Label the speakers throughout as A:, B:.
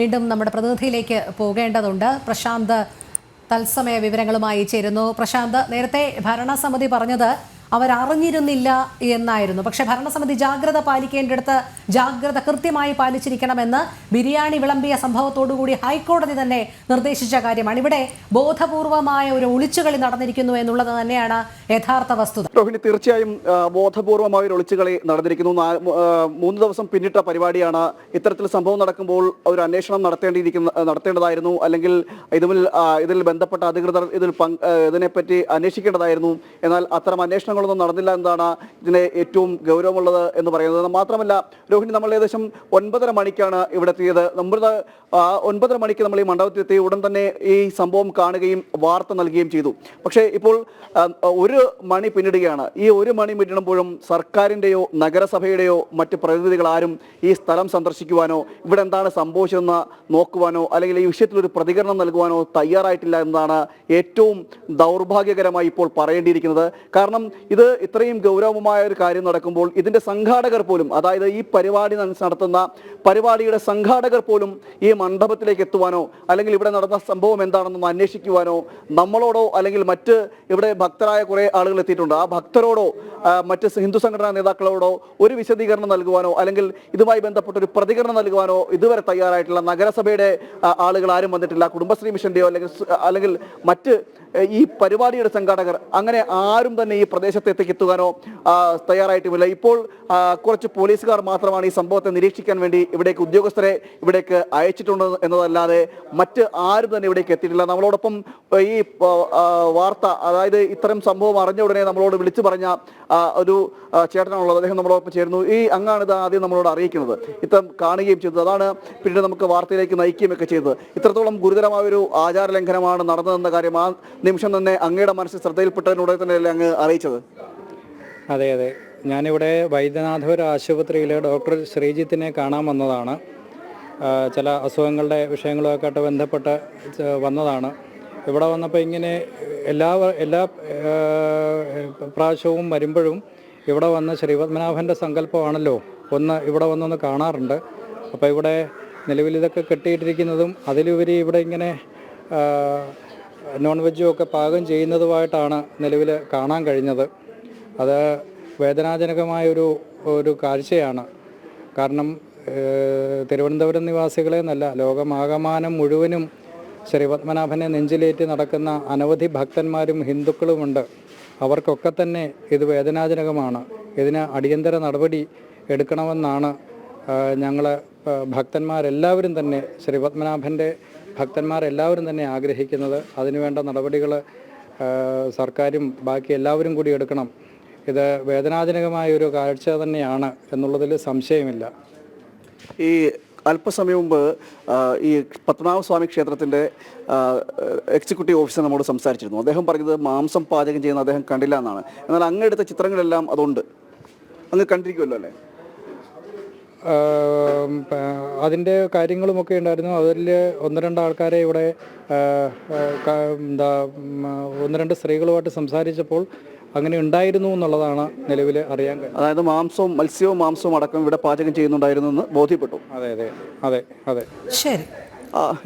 A: വീണ്ടും നമ്മുടെ പ്രതിനിധിയിലേക്ക് പോകേണ്ടതുണ്ട്. പ്രശാന്ത് തത്സമയ വിവരങ്ങളുമായി ചേരുന്നു. പ്രശാന്ത് നേരത്തെ ഭരണസമിതി പറഞ്ഞത് അവരറിഞ്ഞിരുന്നില്ല എന്നായിരുന്നു. പക്ഷേ ഭരണസമിതി ജാഗ്രത പാലിക്കേണ്ടിടത്ത് ജാഗ്രത കൃത്യമായി പാലിച്ചിരിക്കണമെന്ന് ബിരിയാണി വിളമ്പിയ സംഭവത്തോടുകൂടി ഹൈക്കോടതി തന്നെ നിർദ്ദേശിച്ച കാര്യമാണ്. ഇവിടെ ബോധപൂർവമായ ഒരു ഒളിച്ചുകളി നടന്നിരിക്കുന്നു എന്നുള്ളത് തന്നെയാണ് യഥാർത്ഥ വസ്തുത.
B: രോഹിണി തീർച്ചയായും ബോധപൂർവമായ ഒരു ഒളിച്ചുകളി നടന്നിരിക്കുന്നു. മൂന്ന് ദിവസം പിന്നിട്ട പരിപാടിയാണ്. ഇത്തരത്തിൽ സംഭവം നടക്കുമ്പോൾ ഒരു അന്വേഷണം നടത്തേണ്ടിയിരിക്കുന്ന നടത്തേണ്ടതായിരുന്നു. അല്ലെങ്കിൽ ഇതിൽ ഇതിൽ ബന്ധപ്പെട്ട അധികൃതർ ഇതിൽ ഇതിനെപ്പറ്റി അന്വേഷിക്കേണ്ടതായിരുന്നു. എന്നാൽ അത്തരം അന്വേഷണങ്ങളൊന്നും നടന്നില്ല എന്നതാണ് ഇതിന് ഏറ്റവും ഗൗരവമുള്ളത് എന്ന് പറയുന്നത്. മാത്രമല്ല രോഹിണി നമ്മൾ ഏകദേശം ഒൻപതര മണിക്കാണ് ഇവിടെ എത്തിയത്. നമ്മുടെ ഒൻപതര മണിക്ക് നമ്മൾ ഈ മണ്ഡപത്തിലെത്തി ഉടൻ തന്നെ ഈ സംഭവം കാണുകയും വാർത്ത നൽകുകയും ചെയ്തു. പക്ഷേ ഇപ്പോൾ ഒരു മണി പിന്നിടുകയാണ്. ഈ ഒരു മണി പിന്നിടുമ്പോഴും സർക്കാരിന്റെയോ നഗരസഭയുടെയോ മറ്റ് പ്രതിനിധികൾ ആരും ഈ സ്ഥലം സന്ദർശിക്കുവാനോ ഇവിടെ എന്താണ് സംഭവിച്ചതെന്ന് നോക്കുവാനോ അല്ലെങ്കിൽ ഈ വിഷയത്തിൽ ഒരു പ്രതികരണം നൽകുവാനോ തയ്യാറായിട്ടില്ല എന്നതാണ് ഏറ്റവും ദൗർഭാഗ്യകരമായി ഇപ്പോൾ പറയേണ്ടിയിരിക്കുന്നത്. കാരണം ഇത് ഇത്രയും ഗൗരവമായ ഒരു കാര്യം നടക്കുമ്പോൾ ഇതിന്റെ സംഘാടകർ പോലും അതായത് ഈ പരിപാടി നടത്തുന്ന പരിപാടിയുടെ സംഘാടകർ പോലും ഈ മണ്ഡപത്തിലേക്ക് എത്തുവാനോ അല്ലെങ്കിൽ ഇവിടെ നടന്ന സംഭവം എന്താണെന്നൊന്ന് അന്വേഷിക്കുവാനോ നമ്മളോടോ അല്ലെങ്കിൽ മറ്റ് ഇവിടെ ഭക്തരായ കുറെ ആളുകൾ എത്തിയിട്ടുണ്ട്. ആ ഭക്തരോടോ മറ്റ് ഹിന്ദു സംഘടനാ നേതാക്കളോടോ ഒരു വിശദീകരണം നൽകുവാനോ അല്ലെങ്കിൽ ഇതുമായി ബന്ധപ്പെട്ട ഒരു പ്രതികരണം നൽകുവാനോ ഇതുവരെ തയ്യാറായിട്ടുള്ള നഗരസഭയുടെ ആളുകൾ ആരും വന്നിട്ടില്ല. കുടുംബശ്രീ മിഷന്റെയോ അല്ലെങ്കിൽ അല്ലെങ്കിൽ മറ്റ് ഈ പരിപാടിയുടെ സംഘാടകർ അങ്ങനെ ആരും തന്നെ ഈ പ്രദേശത്ത് എത്തിക്കെത്തുവാനോ എത്തുവാനോ തയ്യാറായിട്ടുമില്ല. ഇപ്പോൾ കുറച്ച് പോലീസുകാർ മാത്രമാണ് ഈ സംഭവത്തെ നിരീക്ഷിക്കാൻ വേണ്ടി ഇവിടേക്ക് ഉദ്യോഗസ്ഥരെ ഇവിടേക്ക് അയച്ചിട്ടുണ്ട് എന്നതല്ലാതെ മറ്റ് ആരും തന്നെ ഇവിടേക്ക് എത്തിയിട്ടില്ല. നമ്മളോടൊപ്പം ഈ വാർത്ത അതായത് ഇത്തരം സംഭവം അറിഞ്ഞ ഉടനെ നമ്മളോട് വിളിച്ചു പറഞ്ഞ ഒരു ചേട്ടനാണുള്ളത്. അദ്ദേഹം നമ്മളോടൊപ്പം ചേരുന്നു. ഈ അങ്ങാണ് ഇത് ആദ്യം നമ്മളോട് അറിയിക്കുന്നത്. ഇത്തരം കാണുകയും ചെയ്തത്. അതാണ് പിന്നീട് നമുക്ക് വാർത്തയിലേക്ക് നയിക്കുകയും ഒക്കെ ചെയ്തത്. ഇത്രത്തോളം ഗുരുതരമായ ഒരു ആചാര ലംഘനമാണ് നടന്നതെന്ന കാര്യം ആ നിമിഷം തന്നെ അങ്ങയുടെ മനസ്സിൽ ശ്രദ്ധയിൽപ്പെട്ടതിനുടനെ തന്നെയല്ലേ അങ്ങ് അറിയിച്ചത്?
C: അതെ അതെ. ഞാനിവിടെ വൈദ്യനാഥപുര ആശുപത്രിയിൽ ഡോക്ടർ ശ്രീജിത്തിനെ കാണാൻ വന്നതാണ്. ചില അസുഖങ്ങളുടെ വിഷയങ്ങളുമൊക്കെ ആയിട്ട് ബന്ധപ്പെട്ട് വന്നതാണ്. ഇവിടെ വന്നപ്പോൾ ഇങ്ങനെ എല്ലാ എല്ലാ പ്രാവശ്യവും വരുമ്പോഴും ഇവിടെ വന്ന് ശ്രീപത്മനാഭന്റെ സങ്കല്പമാണല്ലോ. ഒന്ന് ഇവിടെ വന്നൊന്ന് കാണാറുണ്ട്. അപ്പോൾ ഇവിടെ നിലവിൽ ഇതൊക്കെ കെട്ടിയിട്ടിരിക്കുന്നതും അതിലുപരി ഇവിടെ ഇങ്ങനെ നോൺ വെജും ഒക്കെ പാകം ചെയ്യുന്നതുമായിട്ടാണ് നിലവിൽ കാണാൻ കഴിഞ്ഞത്. അത് വേദനാജനകമായ ഒരു ഒരു കാഴ്ചയാണ്. കാരണം തിരുവനന്തപുരം നിവാസികളെ എന്നല്ല ലോകമാകമാനം മുഴുവനും ശ്രീ പത്മനാഭനെ നെഞ്ചിലേറ്റി നടക്കുന്ന അനവധി ഭക്തന്മാരും ഹിന്ദുക്കളുമുണ്ട്. അവർക്കൊക്കെ തന്നെ ഇത് വേദനാജനകമാണ്. ഇതിന് അടിയന്തര നടപടി എടുക്കണമെന്നാണ് ഞങ്ങൾ ഭക്തന്മാരെല്ലാവരും തന്നെ ശ്രീ പത്മനാഭന്റെ ഭക്തന്മാരെല്ലാവരും തന്നെ ആഗ്രഹിക്കുന്നത്. അതിനുവേണ്ട നടപടികൾ സർക്കാരും ബാക്കി എല്ലാവരും കൂടി എടുക്കണം. ഇത് വേദനാജനകമായ ഒരു കാഴ്ച തന്നെയാണ് എന്നുള്ളതിൽ സംശയമില്ല.
B: ഈ അല്പസമയം മുമ്പ് ഈ പത്മനാഭസ്വാമി ക്ഷേത്രത്തിന്റെ ആ, എക്സിക്യൂട്ടീവ് ഓഫീസർ നമ്മോട് സംസാരിച്ചിരുന്നു. അദ്ദേഹം പറഞ്ഞത് മാംസം പാചകം ചെയ്യുന്ന അദ്ദേഹം കണ്ടില്ല എന്നാണ്. എന്നാൽ അങ്ങ് എടുത്ത ചിത്രങ്ങളെല്ലാം അതുണ്ട്. അങ്ങ് കണ്ടിരിക്കുമല്ലോ അല്ലേ?
C: അതിന്റെ കാര്യങ്ങളുമൊക്കെ ഉണ്ടായിരുന്നു. അതിൽ ഒന്ന് രണ്ട് ആൾക്കാരെ ഇവിടെ എന്താ ഒന്ന് രണ്ട് സ്ത്രീകളുമായിട്ട് സംസാരിച്ചപ്പോൾ അങ്ങനെ ഉണ്ടായിരുന്നു എന്നുള്ളതാണ് നിലവിൽ അറിയാൻ കഴിയും
B: അതായത് മാംസവും മത്സ്യവും മാംസവും അടക്കം ഇവിടെ പാചകം ചെയ്യുന്നുണ്ടായിരുന്നു എന്ന് ബോധ്യപ്പെട്ടു.
C: അതെ അതെ അതെ അതെ.
A: ശരി.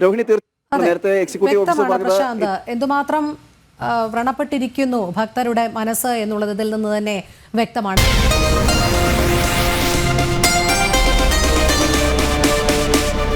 B: രോഹിണി തീർച്ചയായും നേരത്തെ എക്സിക്യൂട്ടീവ് ഓഫീസർ
A: എന്തുമാത്രം വ്രണപ്പെട്ടിരിക്കുന്നു ഭക്തരുടെ മനസ്സ് എന്നുള്ളതിൽ ഇതിൽ നിന്ന് തന്നെ വ്യക്തമാണ്.